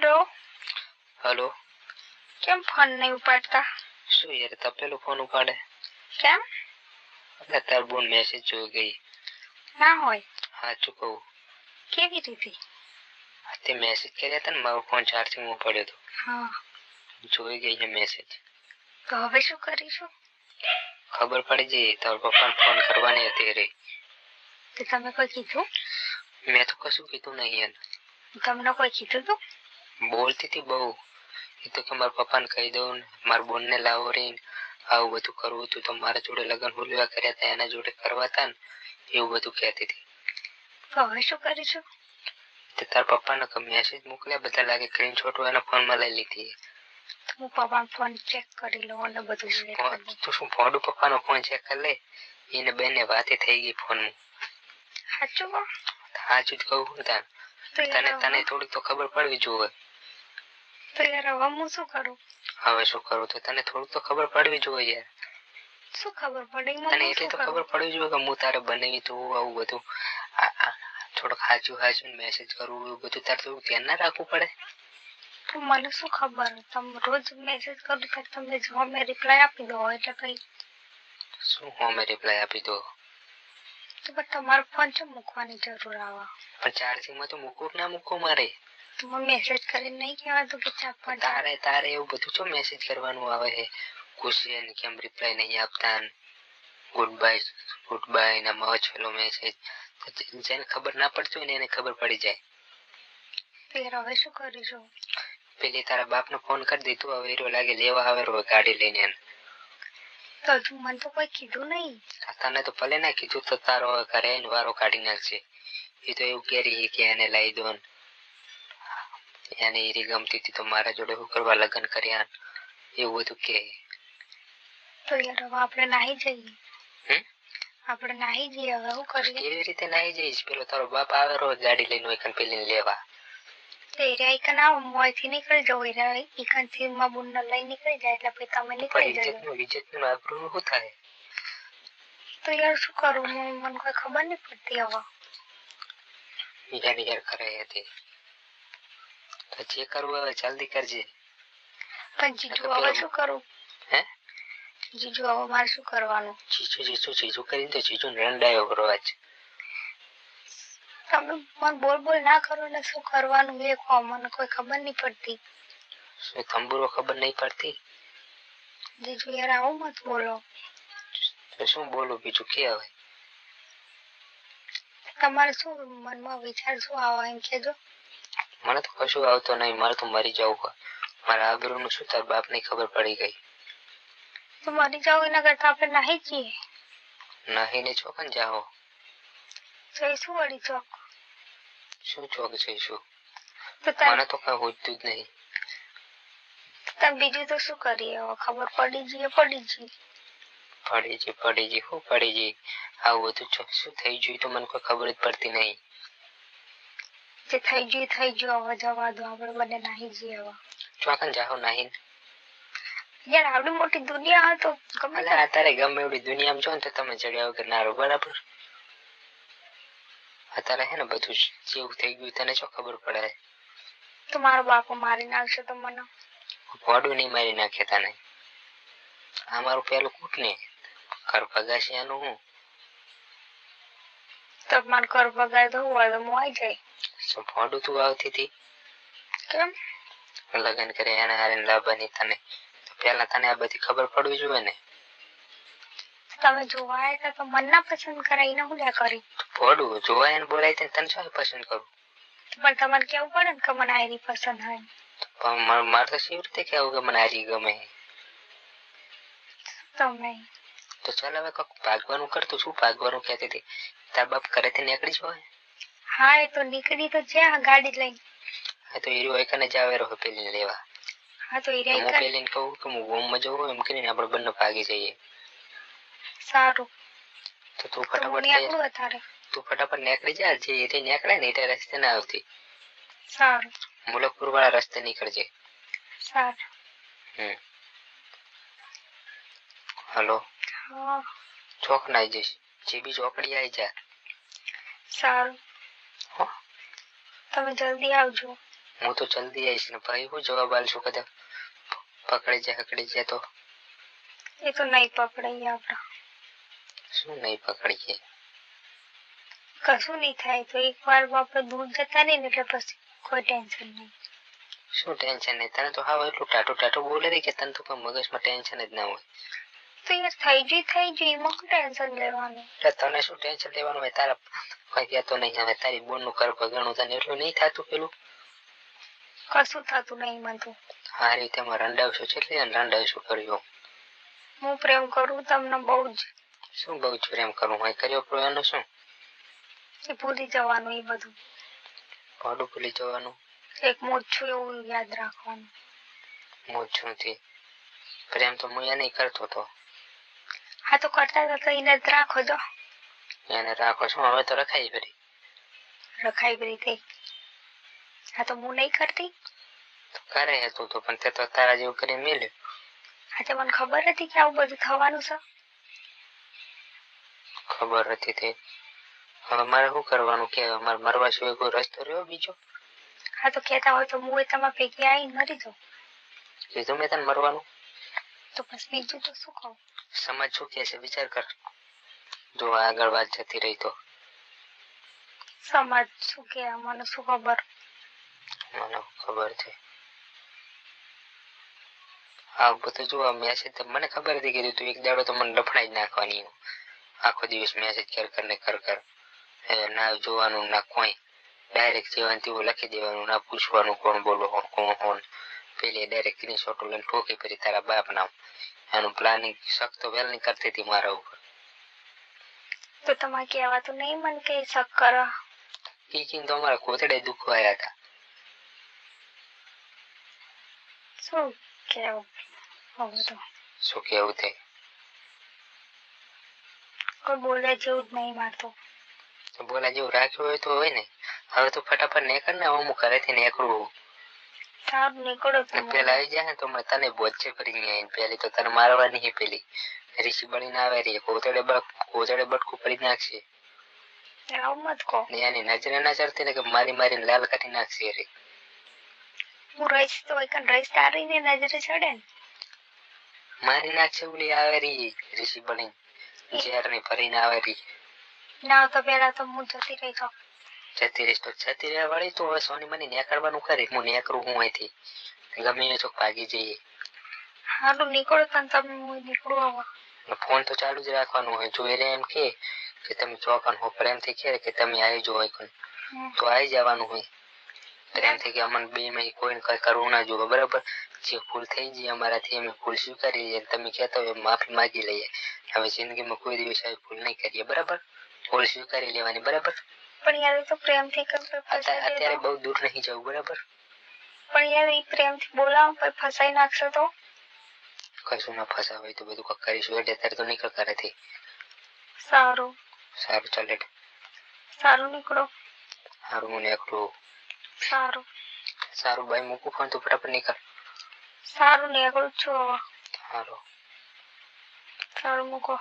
Hello hello. કેમ phone નહીં ઉપાડતા? શું યાર તપેલો ફોન ઉપાડે? કેમ? તાર બોન મેસેજ જોઈ ગઈ. ના હોય. સાચું કહું? કેવી રીતે? તે મેસેજ કર્યા હતા ને મારો ફોન ચાર્જિંગમાં પડ્યો હતો. હા. જોઈ ગઈ છે મેસેજ તો હવે શું કરીશું? ખબર પડી જઈ તાર પપ્પાને ફોન કરવાની હતી રે તો તમે કોઈ કીધું? મેં તો કશું કીધું નહીં તમને કોઈ કીધું તું? બોલતી હતી બહુ. એ તો કે મારા પપ્પાને કહી દઉં ને મારા બોનને લાવો રે આવું બધું કરવું હતું તો મારા જોડે લગ્ન હુલવા કર્યા હતા એના જોડે કરવા હતા ને એવું બધું કહેતી હતી. તો હવે શું કરીશું તે તાર પપ્પાને મેસેજ મોકલ્યા? બધા લાગે સ્ક્રીનશોટ એના ફોનમાં લઈ લીધી તો હું પપ્પા ફોન ચેક કરી લઉં અને બધું તું શું ફોડું પપ્પાનો ફોન ચેક કરી લે? એને બેને વાતે થઈ ગઈ ફોનમાં સાચું? સાચું જ કહું છું તને. તને થોડીક તો ખબર પડવી જોવે તો યાર હવે હું શું કરું? હવે શું કરું તો તને થોડુંક તો ખબર પડવી જોઈએ. યાર શું ખબર પડે? તને એટલી તો ખબર પડવી જોઈએ કે હું તારે બનાવી તું આવું બધું. થોડુંક સાચું સાચું મેસેજ કરવું એવું બધું તારે થોડું ધ્યાન ના રાખવું પડે? મને શું ખબર? તમે રોજ મેસેજ કરું તો તમે જો મેં રિપ્લાય આપી દો એટલે કઈ. શું હોમે રિપ્લાય આપી દો તો પણ તમારો ફોન છે મૂકવાની જરૂર આવે? પણ ચાર્જિંગમાં તો મૂકવું ના મૂકવું મારે? તો મેસેજ કરીને નહીં કહેવાતું કે પણ. તારે તારે એવું બધું શું મેસેજ કરવાનું આવે છે? ક્વેશ્ચન કેમ રિપ્લાય નહીં આપતા ગુડ બાય ગુડ બાય ના મચ પેલો મેસેજ જેને ખબર ના પડતી હોય ને એને ખબર પડી જાય. ફેર હવે શું કરીશું? પેલી તારા બાપને ફોન કરી દીધું હવે એરો લાગે લેવા આવે રો ગાડી લઈને. તો તું મને તો કોઈ કીધું નહીં. તને તો ભલે ના કીધું તો તારો ઘરે વારો કાઢી નાખશે એ તો એવું કેરી કે એને લઈ દો ને. એને એરી ગમતી હતી તો મારા જોડે શું કરવા લગ્ન કર્યા એવું બધું કે તો યાર હવે આપણે નાહી જઈએ. આપણે નાહી જઈએ હવે શું કરીએ? કેવી રીતે નાહી જઈશ. પેલો તારો બાપ આવે રોજ ગાડી લઈને ઓયકન પેલીને લેવા. તો એરિયા ઈકન આવો મોંથી નીકળી જવું એરિયા એકનથી માં બુન લઈ નીકળી જાય એટલે પછી તમે નીકળી ઇજ્જત જજો નું ઇજ્જતનું આબરૂ શું થાય? તો યાર શું કરું? મને કોઈ ખબર નહીં પડતી હવે. બીજા વિચાર કરે હતી. તો જે કરવું હવે જલ્દી કરજે. પણ જીજુ હવે શું કરું? હે? જીજુ હવે મારે શું કરવાનું? જીજુ જીજુ જીજુ કરીને તો ચીચું રંડાયો કરવા જ તમે મને બોલ બોલ ના કરો ને શું કરવાનું એ કહો મને કોઈ ખબર નહીં પડતી. શું તંબુરો ખબર નહીં પડતી? જીજુ યાર આવું મત બોલો. તો શું બોલું બીજું કે હવે? તમારે શું મનમાં વિચાર શું આવે એમ કેજો મને તો કશું આવતો નહીં. મારે તો મરી જવું હોય. મારા આબરૂ નું શું તાર બાપની ખબર પડી ગઈ. તો મરી જાવ એના કરતા આપણે નાહી જઈએ. નહીં ને ચોકન જાઓ. જઈશું વળી ચોક. શું ચોક જઈશું? મને તો કઈ હોતું જ નહીં. તમે બીજું તો શું કરીએ? ખબર પડી જઈએ પડી જઈએ. પડી જઈ પડી જઈ શું પડી જઈ આવું બધું શું થઈ ગયું તો મને કોઈ ખબર જ પડતી નહીં. જે થઈ ગયું થઈ ગયું હવે જવા દો આપણે બંને નાહી જઈએ હવે. ચોકન જાઓ નાહી યાર આવડી મોટી દુનિયા હતો ગમે અલે આ ગમે એવડી દુનિયામાં જો ને તો તમે ચડ્યા વગર ના રહો બરાબર? અત્યારે હે ને બધું જેવું થઈ ગયું તને શું ખબર પડે? તો મારો બાપો મારી નાખશે તો મને. ભોડું નહીં મારી નાખે તને. આ મારું પેલું કૂટ ને. ઘર પગાશિયાનું હું. તો મારું ઘર ભગાય દઉં હોય તો હું આવી જાય. શું પોડું તું આવતી હતી? કેમ? લગ્ન કરે એને હારે લાવવાની તને. તો પેલા તને આ બધી ખબર પડવી જોઈએ ને. તમે જોવાય તો તો મન ના પસંદ કરાવીને હું લ્યા કરી પડું જોવાય ને બોલાય તેને તને શું પસંદ કરું? પણ તમારે કેવું પડે ને કે મને આયરી પસંદ હોય? પણ મારે તો કેવી રીતે કેવું કે મને આયરી ગમે? તમે તો ચાલ હવે ભાગવાનું કરતું શું ભાગવાનું કહેતી હતી? તાર બાપ ઘરેથી નીકળી જાય હા એ તો નીકળી તો જ્યાં ગાડી લઈને. હા તો એરી એકને કને જ આવે રહો પેલી લેવા. હા તો તો એરિયા હું પેલીને કહું કે હું ગોમમાં જવું એમ કરીને આપણે બંને ભાગી જઈએ. સારું. તો તું ફટાફટ તું ફટાફટ નીકળી જા જે એ નીકળે ને એ રસ્તે ના આવતી. સારું. મુલકપુર વાળા રસ્તે નીકળજે. સારું. હમ. હલો. હા. ચોક ના જઈશ જે બી ચોકડી આવી જા સારું. હો તમે જલ્દી આવજો. હું તો જલ્દી આવીશ ને ભાઈ હું જવાબ આલશું કદાચ. પકડી જાય હકડી જાય તો. એ તો નહીં પકડાઈ આપણે. શું નહીં પકડીએ? કશું નહીં થાય તો એક વાર આપણે દૂર જતા નહીં એટલે પછી કોઈ ટેન્શન નહીં. શું ટેન્શન નહીં? તને તો હાવ એટલું ટાટું ટાટું બોલે રહી કે તને તો કોઈ મગજમાં ટેન્શન જ ના હોય. તો યાર થઈ ગઈ થઈ ગઈ એમાં ટેન્શન લેવાનું? એટલે તને શું ટેન્શન લેવાનું હોય? તારા કોઈ કહેતો નહીં હવે તારી બોનનું કર ભગણું તને એટલું નહીં થતું પેલું? કશું થતું નહીં મને આ રીતે માં રંડાવશું એટલે રંડાવશું કર્યો હું પ્રેમ કરું તમને બહુ જ. શું બહુ જ પ્રેમ કરું? હોય કર્યો પણ શું? એ ભૂલી જવાનું એ બધું. ભાડું ભૂલી જવાનું? એક મોજ છું એવું યાદ રાખવાનું. મોજ છું થી પ્રેમ તો હું એ નહીં કરતો તો. હા તો કરતા હતા તો એને જ રાખો જો એને રાખો શું હવે તો રખાઈ ભરી. રખાઈ ભરી થઈ હા તો હું નહીં કરતી? તો કરે તું તો પણ તે તો તારા જેવું કરીને મિલે. આજે મને ખબર હતી કે આવું બધું થવાનું છે? ખબર હતી તે. હવે મારે શું કરવાનું કે મારે મરવા સિવાય કોઈ રસ્તો રહ્યો બીજો? હા તો કહેતા હોય તો હું એ તમારા ભેગી આવીને મરી જાઉં. કીધું મેં તને મરવાનું. તો પછી બીજું તો શું કહું? સમાજ શું કે છે? વિચાર કર. જો આગળ વાત જતી રહી તો? સમાજ શું કે મને શું ખબર? મને ખબર છે? આ બધું જો મેસેજ મને ખબર હતી કે તું એક દાડો તો મને લફડાઈ જ નાખવાની આખો દિવસ મેસેજ કર કર ને કર કર. ના જોવાનું ના કોઈ. ડાયરેક્ટ જેવાનું તેવું લખી દેવાનું ના પૂછવાનું કોણ બોલો કોણ કોણ કોણ પેલી ડાયરેક્ટ સ્ક્રીનશોટ લઈને ઠોકી પછી તારા બાપ નામ એનું પ્લાનિંગ શક તો વેલ નહીં કરતી હતી મારા ઉપર. તો તમારે કહેવાતું નહીં મને કે શક કરો. ઈ કીને તો અમારા કોતડે દુખવાયા હતા શું કેવું? હવે તો શું કેવું તે? કોઈ બોલે જેવું જ નહીં મારતો. તો બોલા જેવું રાખ્યું હોય તો હોય ને. હવે તો ફટાફટ નીકળ ને હું ઘરેથી નીકળું સારું નીકળો ને પેલા આવી જાય ને તો મેં તને બોચે કરી આવીને પેલી તો તને મારવાની હે પેલી. ઋષિ બનીને આવે કોતડે કોતડે બટકું પડી નાખશે. આવું મત કહો. ને એની નજરે ના ચડતી ને કે મારી મારી લાલ કરી નાખશે રે. હું રહીશ તો એક રહીશ તારી ને નજરે ચડે ને. મારી નાખશે ઓલી આવે રહી ઋષિ બની ઝેરની ભરીને આવે રી. ના તો પેલા તો હું જતી રહી તો. જતી રહીશ તો જતી રહેવા વાળી તો હવે સોની મને નેકળવાનું કરે. હું નેકરું હું અહીંથી. ગમે એ ચોક ભાગી જઈએ. સારું નીકળો તને તમે હું નીકળું હવે. ને ફોન તો ચાલુ જ રાખવાનું હોય. જો એને એમ કે કે તમે ચોકન હો પ્રેમથી કહે કે તમે આવી જો હોય તો આવી જવાનું હોય. પ્રેમથી કે અમને બે માં કોઈને કઈ કરવું ના જોવે બરાબર? જે ભૂલ થઈ ગઈ અમારાથી અમે ભૂલ સ્વીકારી લઈએ તમે કહેતા હોય માફી માગી લઈએ. હવે જિંદગીમાં કોઈ દિવસ આવી ભૂલ નહીં કરીએ બરાબર? ભૂલ સ્વીકારી લેવાની બરાબર? પણ યાર તો પ્રેમથી અત્યારે બહુ દૂર નહીં જવું બરાબર? પણ યાર એ પ્રેમથી બોલાવો પણ ફસાઈ નાખશો તો? કશું ના ફસાવે તો બધું કંઈક કરીશું એટલે અત્યારે તો નીકળ ઘરેથી સારું. સારું ચાલે સારું નીકળો. સારું હું નીકળું. સારું. સારું ભાઈ મૂકું ફોન તું ફટાફટ નીકળ. સારું નીકળું છું. સારું સારું મૂકો.